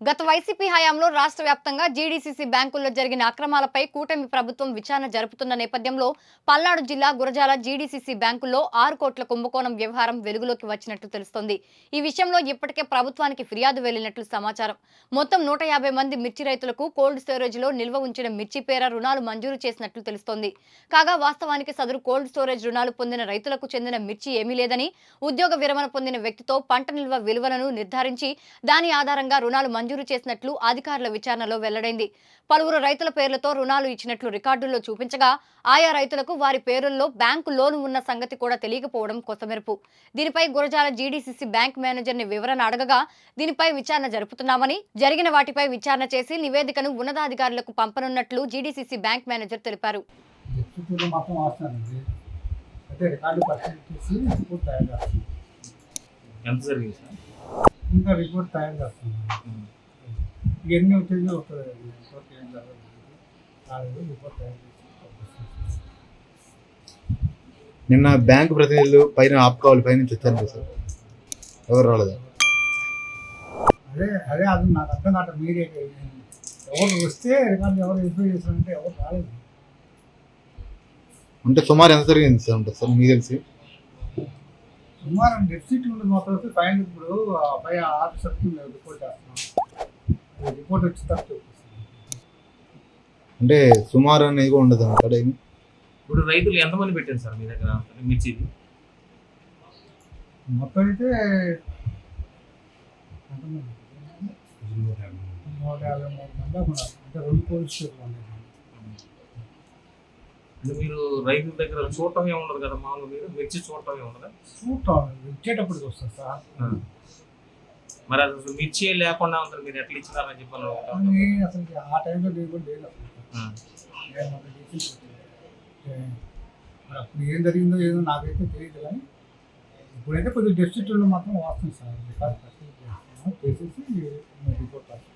గత వైసీపీ హయాంలో రాష్ట్ర వ్యాప్తంగా జీడీసీసీ బ్యాంకుల్లో జరిగిన అక్రమాలపై కూటమి ప్రభుత్వం విచారణ జరుపుతున్న నేపథ్యంలో పల్నాడు జిల్లా గురజాల జీడీసీసీ బ్యాంకుల్లో ఆరు కోట్ల కుంభకోణం వ్యవహారం వెలుగులోకి వచ్చినట్లు తెలుస్తోంది. ఈ విషయంలో ఇప్పటికే ప్రభుత్వానికి ఫిర్యాదు వెళ్ళినట్లు సమాచారం. మొత్తం నూట యాభై మంది మిర్చి రైతులకు కోల్డ్ స్టోరేజ్లో నిల్వ ఉంచిన మిర్చి పేర రుణాలు మంజూరు చేసినట్లు తెలుస్తోంది. కాగా వాస్తవానికి సదరు కోల్డ్ స్టోరేజ్ రుణాలు పొందిన రైతులకు చెందిన మిర్చి ఏమీ లేదని ఉద్యోగ విరమణ పొందిన వ్యక్తితో పంట నిల్వ విలువలను నిర్ధారించి దాని ఆధారంగా రుణాలు మంజూరు చేసినట్లు అధికారుల విచారణలో వెల్లడైంది. పలువురు రైతుల పేర్లతో రుణాలు ఇచ్చినట్లు రికార్డుల్లో చూపించగా ఆయా రైతులకు వారి పేరుల్లో బ్యాంకు లోను ఉన్న సంగతి కూడా తెలియకపోవడం కొసమెరుపు. దీనిపై గురజాల జీడీసీసీ బ్యాంక్ మేనేజర్ని వివరణ అడగగా దీనిపై విచారణ జరుపుతున్నామని జరిగిన వాటిపై విచారణ చేసి నివేదికను ఉన్నతాధికారులకు పంపనున్నట్లు జీడీసీసీ బ్యాంక్ మేనేజర్ తెలిపారు. రికార్డు చేసి రిపోర్ట్ తయారు ఎంత జరిగింది సార్? ఇంకా రిపోర్ట్ తయారు చేస్తున్నాం వచ్చేది ఒక ఏం జరగదు. నిన్న బ్యాంకు ప్రతినిధులు పైన ఆపుకోవాలి పై నుంచి వచ్చారు కదా సార్. ఎవరు రాలేదా? అదే అదే అది నాకు అర్థం కావట్లేదు మీరే ఎవరు వస్తే రికార్డు ఎవరు వెరిఫై చేశారంటే ఎవరు రాలేదు. అంటే సుమారు ఎంత జరిగింది సార్ ఉంటుంది సార్ మీకు తెలిసి? సుమారు డెఫిసిట్ ఉంది వస్తే ఫైన్ ఇప్పుడు ఆ పై ఆఫీసర్కి మేము రిపోర్ట్ చేస్తున్నాం. అంటే సుమారు అనేది కూడా ఉండదు అక్కడ ఇప్పుడు రైతులు ఎంతమంది పెట్టారు సార్ మీ దగ్గర మిర్చిది మొత్తం అయితే ఎంతమంది? నూట యాభై మూడు మంది దాకా ఉన్నారు. అంటే రెండు పోలీస్ స్టేషన్లు ఉన్నాయి. అంటే మీరు రైతుల దగ్గర చూడటమే ఉండదు కదా మామూలు మీరు? మిర్చి చూడటమే ఉండదు? చూడటం ఇచ్చేటప్పటికి వస్తుంది సార్. మరి అసలు మిర్చి లేకుండా ఉంటారు మీరు ఎట్లా ఇచ్చినారని చెప్పాను కానీ అసలు ఆ టైంలో నేను లేదు మరి అప్పుడు ఏం జరిగిందో ఏదో నాకైతే తెలియదు కానీ ఇప్పుడైతే కొద్దిగా డెఫిసిట్లో మాత్రం వస్తుంది సార్. చేసేసి రిపోర్ట్ రాస్తాం